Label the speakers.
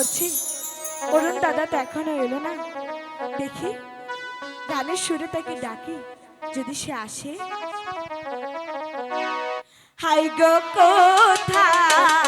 Speaker 1: করছি। অরুণ দাদা তো এখনও এলো না। দেখি, গানের সুরে তাকে ডাকি, যদি সে আসে। হাই গো কোথায়?